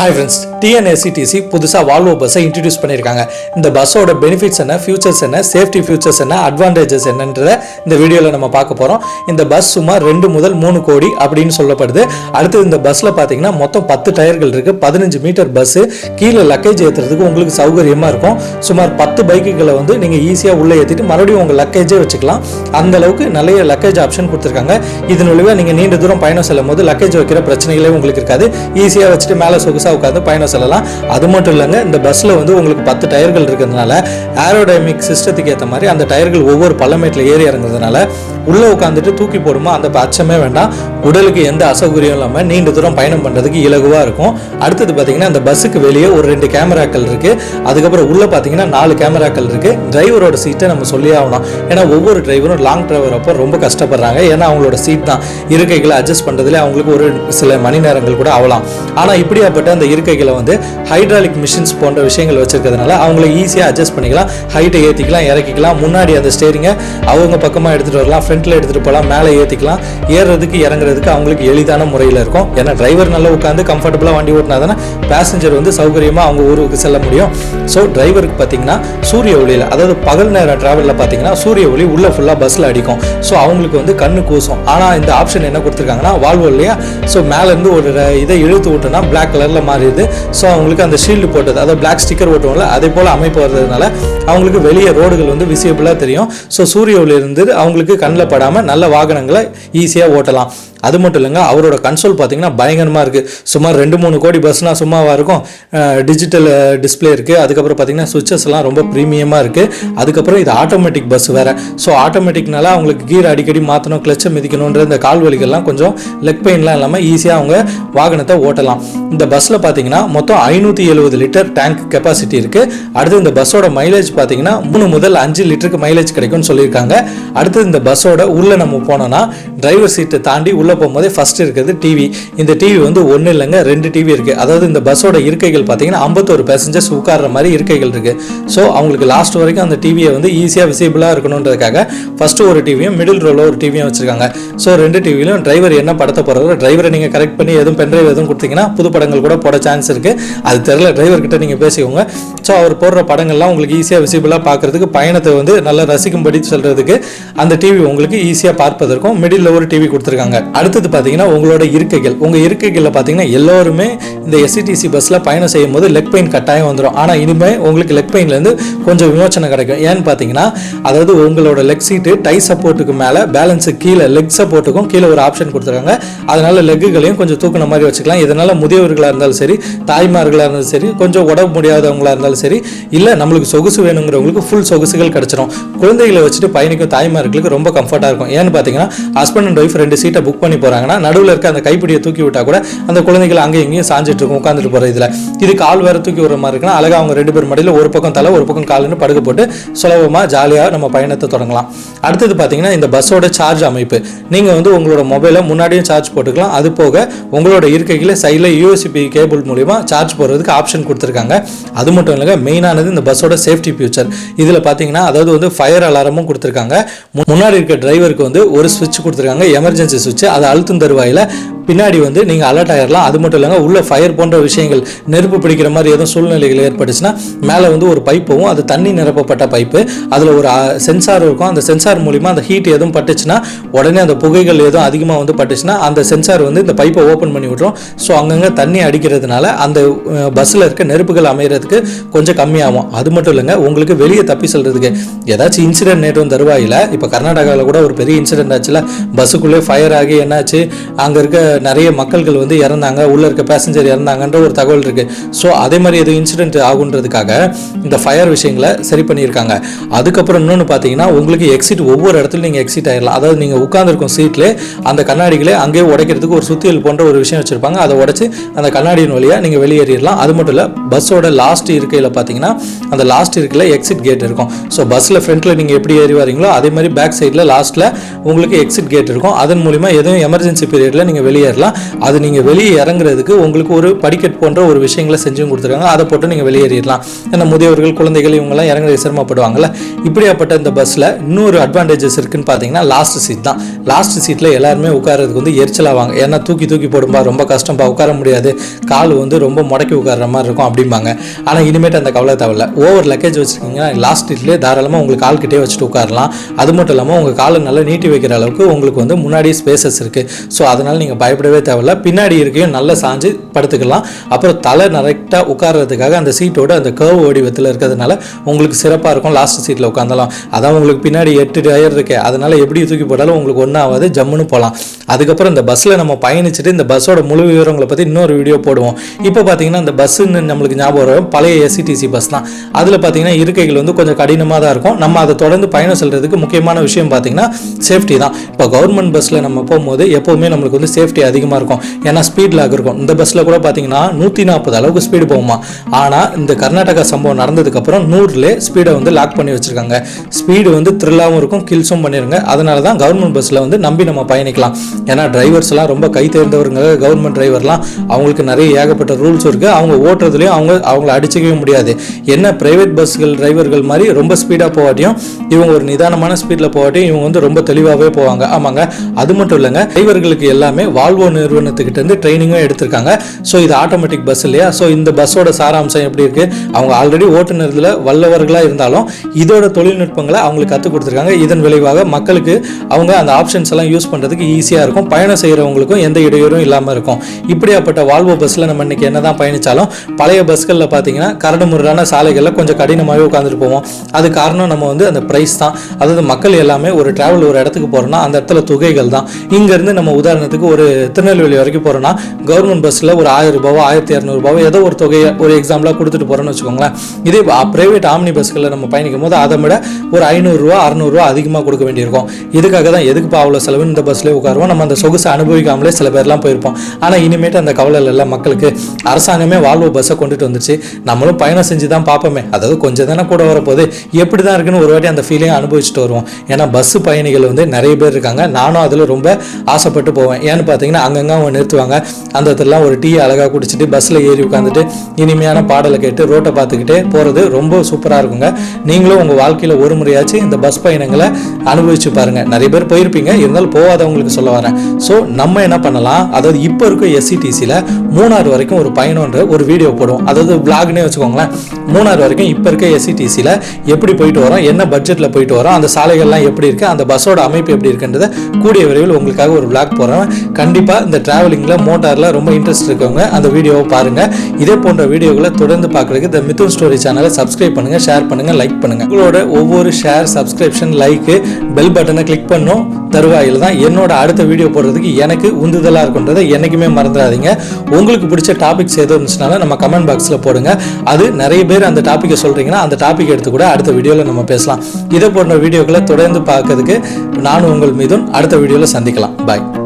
Hi friends டிஎன்எஸ்சிடிசி புதுசாக Volvo பஸ்ஸை introduce பண்ணியிருக்காங்க. இந்த பஸ்ஸோட பெனிஃபிட்ஸ் என்ன ஃபியூச்சர்ஸ் என்ன சேஃப்டி ஃபியூச்சர்ஸ் என்ன அட்வான்டேஜஸ் என்னன்றத இந்த வீடியோவில் நம்ம பார்க்க போகிறோம் இந்த பஸ் சுமார் ரெண்டு முதல் மூணு கோடி அப்படின்னு சொல்லப்படுது. அடுத்து இந்த பஸ்ஸில் பார்த்தீங்கன்னா மொத்தம் பத்து டயர்கள் இருக்குது பதினஞ்சு மீட்டர் பஸ்ஸு கீழே லக்கேஜ் ஏற்றுறதுக்கு உங்களுக்கு சௌகரியமாக இருக்கும். சுமார் பத்து பைக்குகளை வந்து நீங்கள் ஈஸியாக உள்ளே ஏற்றிட்டு மறுபடியும் உங்கள் லக்கேஜே வச்சுக்கலாம். அந்த அளவுக்கு நிறைய லக்கேஜ் ஆப்ஷன் கொடுத்துருக்காங்க. இதன் வழியாக நீங்கள் நீண்ட தூரம் பயணம் செல்லும் போது லக்கேஜ் வைக்கிற பிரச்சனைகளே உங்களுக்கு இருக்காது. ஈஸியாக வச்சுட்டு மேலே சொகுசாக உட்காந்து பயணம் செல்லலாம். அது மட்டும் இல்லைங்க இந்த பஸ்ஸில் வந்து உங்களுக்கு பத்து டயர்கள் இருக்கிறதுனால ஏரோடைமிக் சிஸ்டத்துக்கு ஏற்ற மாதிரி அந்த டயர்கள் ஒவ்வொரு பள்ளமேட்டில் ஏறி இறங்குறதுனால உள்ளே உட்காந்துட்டு தூக்கி போடுமா அந்த அச்சமே வேண்டாம். உடலுக்கு எந்த அசௌகரியம் இல்லாமல் நீண்ட தூரம் பயணம் பண்ணுறதுக்கு இலகுவாக இருக்கும். அடுத்தது பார்த்தீங்கன்னா அந்த பஸ்ஸுக்கு வெளியே ஒரு ரெண்டு கேமராக்கள் இருக்குது அதுக்கப்புறம் உள்ளே பார்த்தீங்கன்னா நாலு கேமராக்கள் இருக்குது டிரைவரோட சீட்டை நம்ம சொல்லி ஆகணும். ஏன்னா ஒவ்வொரு டிரைவரும் லாங் டிரைவர் அப்போ ரொம்ப கஷ்டப்படுறாங்க. ஏன்னா அவங்களோட சீட் தான். இருக்கைகளை அட்ஜஸ்ட் பண்ணுறதுல அவங்களுக்கு ஒரு சில மணி நேரங்கள் கூட ஆகலாம். ஆனால் இப்படியாப்பட்ட அந்த இருக்கைகளை வந்து ஹைட்ராலிக் மிஷின்ஸ் போன்ற விஷயங்கள் வச்சிருக்கிறதுனால அவங்கள ஈஸியாக அட்ஜஸ்ட் பண்ணிக்கலாம். ஹைட்டை ஏற்றிக்கலாம் இறக்கிக்கலாம். முன்னாடி அந்த ஸ்டேரிங்கை அவங்க பக்கமாக எடுத்துகிட்டு வரலாம். ஃப்ரண்ட்டில் எடுத்துகிட்டு போகலாம் மேலே ஏற்றிக்கலாம் ஏறுறதுக்கு இறங்குறதுக்கு அவங்களுக்கு எளிதான முறையில் இருக்கும். ஏன்னா டிரைவர் நல்லா உட்காந்து கம்ஃபர்டபுளாக வண்டி ஓட்டினா தானே பேசஞ்சர் வந்து சௌகரியமாக அவங்க ஊருக்கு செல்ல முடியும். ஸோ டிரைவருக்கு பார்த்தீங்கன்னா சூரிய ஒளியில் அதாவது பகல் நேர டிராவலில் பார்த்தீங்கன்னா சூரிய ஒளி உள்ளே ஃபுல்லாக பஸ்ஸில் அடிக்கும். ஸோ அவங்களுக்கு வந்து கண்ணு கூசும். ஆனால் இந்த ஆப்ஷன் என்ன கொடுத்துருக்காங்கன்னா வால்வோ இல்லையா? ஸோ மேலேருந்து ஒரு இதை இழுத்து விட்டோன்னா பிளாக் கலரில் மாறிடுது. ஸோ அவங்களுக்கு அந்த ஷீல்டு போட்டது அதாவது பிளாக் ஸ்டிக்கர் ஓட்டுவோம்ல அதே போல் அமைப்பு வர்றதுனால அவங்களுக்கு வெளியே ரோடுகள் வந்து விசியபிளாக தெரியும். ஸோ சூரிய ஒளி இருந்து அவங்களுக்கு கண்ணில் படாமல் நல்ல வாகனங்களை ஈஸியாக ஓட்டலாம். அது மட்டும் இல்லைங்க அவரோட கன்சோல் பார்த்தீங்கன்னா பயங்கரமாக இருக்குது சுமார் ரெண்டு மூணு கோடி பஸ்னால் சும்மாவாக இருக்கும். டிஜிட்டல் டிஸ்பிளே இருக்குது அதுக்கப்புறம் பார்த்தீங்கன்னா சுவிச்சஸ் எல்லாம் ரொம்ப ப்ரீமியமாக இருக்குது அதுக்கப்புறம் இது ஆட்டோமேட்டிக் பஸ் வேறு. ஸோ ஆட்டோமேட்டிக்னால அவங்களுக்கு கீர் அடிக்கடி மாற்றணும் கிளச்சை மிதிக்கணுன்ற இந்த கால் வலிகள்லாம் கொஞ்சம் லெக் பெயின்லாம் இல்லாமல் ஈஸியாக அவங்க வாகனத்தை ஓட்டலாம். இந்த பஸ்ஸில் பார்த்தீங்கன்னா மொத்தம் ஐநூற்றி எழுபது லிட்டர் டேங்க் கெப்பாசிட்டி இருக்குது அடுத்து இந்த பஸ்ஸோட மைலேஜ் பார்த்தீங்கன்னா மூணு முதல் அஞ்சு லிட்டருக்கு மைலேஜ் கிடைக்கும்னு சொல்லியிருக்காங்க. அடுத்து இந்த பஸ்ஸோட உள்ளே நம்ம போனோம்னா டிரைவர் சீட்டை தாண்டி உள்ளே போகும்போதே ஃபர்ஸ்ட் இருக்கிறது டிவி இந்த டிவி வந்து ஒன்றும் இல்லைங்க ரெண்டு டிவி இருக்குது அதாவது இந்த பஸ்ஸோட இருக்கைகள் பார்த்தீங்கன்னா ஐம்பத்தோரு பேசஞ்சர்ஸ் உட்கார்ற மாதிரி இருக்கைகள் இருக்குது ஸோ அவங்களுக்கு லாஸ்ட் வரைக்கும் அந்த டிவியை வந்து ஈஸியாக விசிபிளாக இருக்கணுன்றதுக்காக ஃபஸ்ட்டு ஒரு டிவியும் மிடில் ரோவில் ஒரு டிவியும் வச்சுருக்காங்க. ஸோ ரெண்டு டிவிலையும் டிரைவர் என்ன படத்தை போடுறாரோ டிரைவரை நீங்கள் கரெக்ட் பண்ணி எதுவும் பென்ட்ரைவ் எதுவும் கொடுத்தீங்கன்னா புது படங்கள் கூட போட சான்ஸ் இருக்குது அது தெரில டிரைவர் கிட்ட நீங்கள் பேசிக்கோங்க. ஸோ அவர் போடுற படங்கள்லாம் உங்களுக்கு ஈஸியாக விசிபிளாக பார்க்குறதுக்கு பயணத்தை வந்து நல்லா ரசிக்கும்படி சொல்கிறதுக்கு அந்த டிவி உங்களுக்கு ஈஸியாக பார்ப்பதற்கும் மிடில் ஒரு டிவி கொடுத்துருக்காங்க. அடுத்தது பார்த்தீங்கன்னா உங்களோட இருக்கைகள். உங்கள் இருக்கைகளில் பார்த்தீங்கன்னா எல்லோருமே இந்த எஸ்சிடிசி பஸ்ஸில் பயணம் செய்யும் போது லெக் பெயின் கட்டாயம் வந்துடும் ஆனால் இனிமேல் உங்களுக்கு லெக் பெயின்லேருந்து கொஞ்சம் விமோச்சனை கிடைக்கும். ஏன்னு பார்த்தீங்கன்னா அதாவது உங்களோட லெக் சீட்டு டை சப்போர்ட்டுக்கு மேலே பேலன்ஸு கீழே லெக் சப்போர்ட்டுக்கும் கீழே ஒரு ஆப்ஷன் கொடுத்துருக்காங்க. அதனால லெக்குகளையும் கொஞ்சம் தூக்கின மாதிரி வச்சுக்கலாம். இதனால் முதியவர்களாக இருந்தாலும் சரி தாய்மார்களாக இருந்தாலும் சரி கொஞ்சம் உடம்பு முடியாதவங்களாக இருந்தாலும் சரி இல்லை நம்மளுக்கு சொகுசு வேணுங்கிறவங்களுக்கு ஃபுல் சொகுசுகள் கிடச்சிரும். குழந்தைகளை வச்சுட்டு பயணிக்கும் தாய்மார்களுக்கு ரொம்ப கம்ஃபர்ட்டாக இருக்கும். ஏன்னு பார்த்தீங்கன்னா ஹஸ்பண்ட் அண்ட் ஒய்ஃப் ரெண்டு சீட்டை புக் பண்ணி போகிறாங்கன்னா நடுவில் இருக்க அந்த கைப்பிடியை தூக்கி விட்டால் கூட அந்த குழந்தைகள் அங்கேயும் இங்கேயும் சாஞ்சிட்டு இருக்கும் உட்காந்துட்டு போகிற இதில். இது கால் வேறு தூக்கி விடுற மாதிரி இருக்குன்னா அழகாக அவங்க ரெண்டு பேர் மடியில் ஒரு பக்கம் தலை ஒரு பக்கம் காலுன்னு படுக்க போட்டு சுலபமாக ஜாலியாக நம்ம பயணத்தை தொடங்கலாம். அடுத்தது பார்த்தீங்கன்னா இந்த பஸ்ஸோட சார்ஜ் அமைப்பு. நீங்கள் வந்து உங்களோட மொபைலை முன்னாடியும் சார்ஜ் போட்டுக்கலாம். அது போக உங்களோட இருக்கைகளை சைடில் யூஎஸ்பி கேபிள் மூலிமா சார்ஜ் போடுறதுக்கு ஆப்ஷன் கொடுத்துருக்காங்க. அது மட்டும் இல்லைங்க மெயினானது இந்த பஸ்ஸோட சேஃப்டி ஃபியூச்சர் இதில் பார்த்தீங்கன்னா அதாவது வந்து ஃபயர் அலாரமும் கொடுத்துருக்காங்க. முன்னாடி இருக்க டிரைவருக்கு வந்து ஒரு சுவிட்ச் கொடுத்துருக்காங்க எமர்ஜென்சி சுவிட்ச் அதை அழுத்தும் தருவாயில் பின்னாடி வந்து நீங்கள் அலர்ட் ஆயிடலாம் அது மட்டும் இல்லைங்க உள்ள ஃபயர் போன்ற விஷயங்கள் நெருப்பு பிடிக்கிற மாதிரி எதுவும் சூழ்நிலைகள் ஏற்பட்டுச்சுன்னா மேலே வந்து ஒரு பைப்பும் அது தண்ணி நிரப்பப்பட்ட பைப்பு அதில் ஒரு சென்சார் இருக்கும். அந்த சென்சார் மூலிமா அந்த ஹீட் எதுவும் பட்டுச்சுன்னா உடனே அந்த புகைகள் எதுவும் அதிகமாக வந்து பட்டுச்சுன்னா அந்த சென்சார் வந்து இந்த பைப்பை ஓப்பன் பண்ணி விட்ரும் ஸோ அங்கங்கே தண்ணி அடிக்கிறதுனால அந்த பஸ்ஸில் இருக்க நெருப்புகள் அமைகிறதுக்கு கொஞ்சம் கம்மியாகும். அது மட்டும் இல்லைங்க உங்களுக்கு வெளியே தப்பி சொல்கிறதுக்கு ஏதாச்சும் இன்சிடென்ட் நேற்றும் தருவாயில் இப்போ கர்நாடகாவில் கூட ஒரு பெரிய இன்சிடென்ட் ஆச்சுல பஸ்ஸுக்குள்ளே ஃபயர் ஆகி என்னாச்சு? அங்கே இருக்க நிறைய மக்கள்கள் வந்து இறந்தாங்க. உள்ளே இருக்க பேசஞ்சர் இறந்தாங்கன்ற ஒரு தகவல் இருக்குது ஸோ அதே மாதிரி எதுவும் இன்சிடென்ட் ஆகுன்றதுக்காக இந்த ஃபயர் விஷயங்களை சரி பண்ணியிருக்காங்க. அதுக்கப்புறம் இன்னொன்று பார்த்தீங்கன்னா உங்களுக்கு எக்ஸிட் ஒவ்வொரு இடத்துல நீங்கள் எக்ஸிட் ஆகிடலாம் அதாவது நீங்கள் உட்காந்துருக்கும் சீட்லேயே அந்த கண்ணாடிகளே அங்கேயே உடைக்கிறதுக்கு ஒரு சுத்தியல் போன்ற ஒரு விஷயம் வச்சுருப்பாங்க. அதை உடச்சி அந்த கண்ணாடியின் வழியாக நீங்கள் வெளியேறிடலாம். அது மட்டும் இல்லை பஸ்ஸோட லாஸ்ட் இருக்கையில் பார்த்தீங்கன்னா அந்த லாஸ்ட் இருக்கையில் எக்ஸிட் கேட் இருக்கும். ஸோ பஸ்ஸில் ஃப்ரண்ட்டில் நீங்கள் எப்படி ஏறி வரீங்களோ அதே மாதிரி பேக் சைடில் லாஸ்ட்டில் உங்களுக்கு எக்ஸிட் கேட் இருக்கும். அதன் மூலிமா எதுவும் முடியும் எமர்ஜென்சி பீரியடில் நீங்கள் வெளியேறலாம். அது நீங்கள் வெளியே இறங்குறதுக்கு உங்களுக்கு ஒரு படிக்கட் போன்ற ஒரு விஷயங்களை செஞ்சும் கொடுத்துருக்காங்க. அதை போட்டு நீங்கள் வெளியேறிடலாம். ஏன்னா முதியவர்கள் குழந்தைகள் இவங்கெல்லாம் இறங்குறது சிரமப்படுவாங்கள இப்படியாப்பட்ட இந்த பஸ்ஸில் இன்னொரு அட்வான்டேஜஸ் இருக்குன்னு பார்த்தீங்கன்னா லாஸ்ட் சீட் தான். லாஸ்ட் சீட்டில் எல்லாருமே உட்காரதுக்கு வந்து எரிச்சலாவாங்க ஏன்னா தூக்கி தூக்கி போடும்பா ரொம்ப கஷ்டம்பா உட்கார முடியாது. கால் வந்து ரொம்ப முடக்கி உட்கார்ற மாதிரி இருக்கும் அப்படிம்பாங்க. ஆனால் இனிமேட்டு அந்த கவலை தேவையில்ல. ஓவர் லக்கேஜ் வச்சுருக்கீங்கன்னா லாஸ்ட் சீட்லேயே தாராளமாக உங்களுக்கு கால் கிட்டே வச்சுட்டு உட்காரலாம். அது மட்டும் இல்லாமல் உங்கள் காலை நல்லா நீட்டி வைக்கிற அளவுக்கு உங்களுக்கு வந்து முன்னாடி ஸ்பேசஸ் இருக்குது ஸோ அதனால் நீங்கள் பயப்படவே தேவையில்ல. பின்னாடி இருக்கையும் நல்லா சாஞ்சு படுத்துக்கலாம். அப்புறம் தலை கரெக்டாக உட்கார்றதுக்காக அந்த சீட்டோட அந்த கர்வ் வடிவத்தில் இருக்கிறதுனால உங்களுக்கு சிறப்பாக இருக்கும். லாஸ்ட் சீட்டில் உட்காந்தலாம் அதான் உங்களுக்கு பின்னாடி எட்டு டயர் இருக்கு. அதனால் எப்படி தூக்கி போட்டாலும் உங்களுக்கு ஒன்றாவது ஜம்முன்னு போகலாம். அதுக்கப்புறம் இந்த பஸ்ஸில் நம்ம பயணிச்சுட்டு இந்த பஸ்ஸோட முழு விவரங்களை பற்றி இன்னொரு வீடியோ போடுவோம். இப்போ பார்த்தீங்கன்னா இந்த பஸ்ஸுன்னு நம்மளுக்கு ஞாபகம் வரும். பழைய எஸ்சிடிசி பஸ் தான். அதில் பார்த்தீங்கன்னா இருக்கைகள் வந்து கொஞ்சம் கடினமாக தான் இருக்கும். நம்ம அதை தொடர்ந்து பயணம் செல்கிறதுக்கு முக்கியமான விஷயம் பார்த்தீங்கன்னா சேஃப்டி தான். இப்போ கவர்மெண்ட் பஸ்ஸில் நம்ம போகும்போது எப்போவுமே நம்மளுக்கு வந்து சேஃப்டி அதிகமாக இருக்கும். ஏன்னா ஸ்பீட் லாக் இருக்கும். இந்த பஸ்ஸில் கூட பார்த்தீங்கன்னா நூற்றி நாற்பது அளவுக்கு ஸ்பீடு போகுமா? ஆனால் இந்த கர்நாடகா சம்பவம் நடந்ததுக்கப்புறம் நூறுல ஸ்பீடை வந்து லாக் பண்ணி வச்சுருக்காங்க. ஸ்பீடு வந்து த்ரில்லாகவும் இருக்கும் கில்ஸும் பண்ணிடுங்க அதனால தான் கவர்மெண்ட் பஸ்ஸில் வந்து நம்பி நம்ம பயணிக்கலாம். ஏன்னா டிரைவர்ஸ்லாம் ரொம்ப கை தேர்ந்தவருங்க கவர்மெண்ட் டிரைவர்லாம் அவங்களுக்கு நிறைய ஏகப்பட்ட ரூல்ஸ் இருக்குது அவங்க ஓட்டுறதுலையும் அவங்க அவங்கள அடிச்சுக்கவே முடியாது. என்ன பிரைவேட் பஸ்கள் டிரைவர்கள் மாதிரி ரொம்ப ஸ்பீடாக போகாட்டியும் இவங்க ஒரு நிதானமான ஸ்பீடில் போகாட்டியும் இவங்க வந்து ரொம்ப தெளிவாகவே போவாங்க. ஆமாங்க. அது மட்டும் இல்லைங்க டிரைவர்களுக்கு எல்லாமே வால்வோ நிறுவனத்துக்கிட்ட இருந்து ட்ரைனிங்கும் எடுத்திருக்காங்க. ஸோ இது ஆட்டோமேட்டிக் பஸ் இல்லையா? ஸோ இந்த பஸ்ஸோட சாராம்சம் எப்படி இருக்கு? அவங்க ஆல்ரெடி ஓட்டுநர்ல வல்லவர்களாக இருந்தாலும் இதோட தொழில்நுட்பங்களை அவங்களுக்கு கற்றுக் கொடுத்துருக்காங்க. இதன் விளைவாக மக்களுக்கு அவங்க அந்த ஆப்ஷன்ஸ் எல்லாம் யூஸ் பண்ணுறதுக்கு ஈஸியாக இருக்கும். பயணம் செய்கிறவங்களுக்கும் எந்த இடையூறும் இல்லாமல் இருக்கும். இப்படியாப்பட்ட வால்வோ பஸ்ஸில் நம்ம இன்னைக்கு என்ன தான் பயணித்தாலும் பழைய பஸ்களில் பார்த்தீங்கன்னா கரடுமுரடான சாலைகளில் கொஞ்சம் கடினமாகவே உட்காந்துட்டு போவோம். அது காரணம் நம்ம வந்து அந்த ப்ரைஸ் தான். அதாவது மக்கள் எல்லாமே ஒரு டிராவல் ஒரு இடத்துக்கு போகிறோம்னா அந்த இடத்துல தொகைகள் தான். இங்கேருந்து நம்ம உதாரணத்துக்கு ஒரு திருநெல்வேலி வரைக்கும் போகிறோன்னா கவர்மெண்ட் பஸ்ஸில் ஒரு ஆயிரம் ரூபாவோ ஆயிரத்தி இரநூறுபாவோ ஏதோ ஒரு தொகையை ஒரு எக்ஸாம்பிளாக கொடுத்துட்டு போகிறோன்னு வச்சுக்கோங்களேன். இதே ப்ரைவேட் ஆம்னி பஸ்களில் நம்ம பயணிக்கும் போது அதை விட ஒரு ஐநூறுரூவா அறநூறுவா அதிகமாக கொடுக்க வேண்டியிருக்கும். இதுக்காக தான் எதுக்குப்பா அவ்வளோ செலவு? இந்த பஸ்லேயே உட்காருவோம். நம்ம அந்த சொகுசை அனுபவிக்காமலே சில பேர்லாம் போயிருப்போம். ஆனால் இனிமேட்டு அந்த கவலை இல்லை மக்களுக்கு. அரசாங்கமே வாழ்வு பஸ்ஸை கொண்டுட்டு வந்துச்சு நம்மளும் பயணம் செஞ்சு தான் பார்ப்போமே. அதாவது கொஞ்சம் தானே கூட வரப்போகுது. எப்படி தான் இருக்குன்னு ஒரு வாட்டி அந்த ஃபீலையும் அனுபவிச்சுட்டு வருவோம். ஏன்னா பஸ் பயணிகள் வந்து நிறைய பேர் இருக்காங்க. நானும் அதில் ரொம்ப ஆசைப்பட்டு போவேன். ஏன்னு பார்த்தீங்கன்னா அங்கங்கே அவங்க நிறுத்துவாங்க. அந்த இடத்துலலாம் ஒரு டீ அழகாக குடிச்சிட்டு பஸ்ஸில் ஏறி உட்காந்துட்டு இனிமையான பாடலை கேட்டு ரோட்டை பார்த்துக்கிட்டே போகிறது ரொம்ப சூப்பராக இருக்குங்க. நீங்களும் உங்கள் வாழ்க்கையில் ஒரு முறையாச்சும் இந்த பஸ் பயணங்களை அனுபவிச்சு பாருங்க. நிறைய பேர் போயிருப்பீங்க. இருந்தாலும் போகாதவங்களுக்கு சொல்ல வரேன். ஸோ நம்ம என்ன பண்ணலாம்? அதாவது இப்போ இருக்க எஸ்சிடிசியில் மூணாறு வரைக்கும் ஒரு பயணம்ன்ற ஒரு வீடியோ போடுவோம். அதாவது பிளாக்னே வச்சுக்கோங்களேன். மூணாறு வரைக்கும் இப்போ இருக்க எஸ்சிடிசியில் எப்படி போயிட்டு வரோம்? என்ன பட்ஜெட்டில் போயிட்டு வரோம்? அந்த சாலைகள்லாம் எப்படி இருக்குது அந்த பஸ்ஸோட அமைப்பு எப்படி இருக்குன்றதை கூடிய விரைவில் உங்களுக்காக ஒரு விளாக் போகிறேன் கண்டிப்பாக இந்த ட்ராவலிங்கில் மோட்டாரில் ரொம்ப இன்ட்ரெஸ்ட் இருக்கவங்க அந்த வீடியோவை பாருங்கள் இதே போன்ற வீடியோக்களை தொடர்ந்து பார்க்குறதுக்கு இந்த மிதுன் ஸ்டோரி சேனலை சப்ஸ்கிரைப் பண்ணுங்கள் ஷேர் பண்ணுங்கள் லைக் பண்ணுங்கள் உங்களோட ஒவ்வொரு ஷேர் சப்ஸ்கிரிப்ஷன் லைக்கு பெல் பட்டனை கிளிக் பண்ணும் தருவாயில் தான் என்னோட அடுத்த வீடியோ போடுறதுக்கு எனக்கு உந்துதலாக இருக்குன்றதை என்றைக்குமே மறந்துடாதீங்க. உங்களுக்கு பிடிச்ச டாபிக்ஸ் எதுவும் இருந்துச்சுனாலும் நம்ம கமெண்ட் பாக்ஸில் போடுங்க. அது நிறைய பேர் அந்த டாப்பிக்கை சொல்கிறீங்கன்னா அந்த டாபிக் எடுத்து கூட அடுத்த வீடியோவில் நம்ம பேசலாம். இதே போன்ற வீடியோக்களை தொடர்ந்து பார்க்கறதுக்கு நானும் உங்கள் மீதும் அடுத்த வீடியோவில் சந்திக்கலாம். Bye.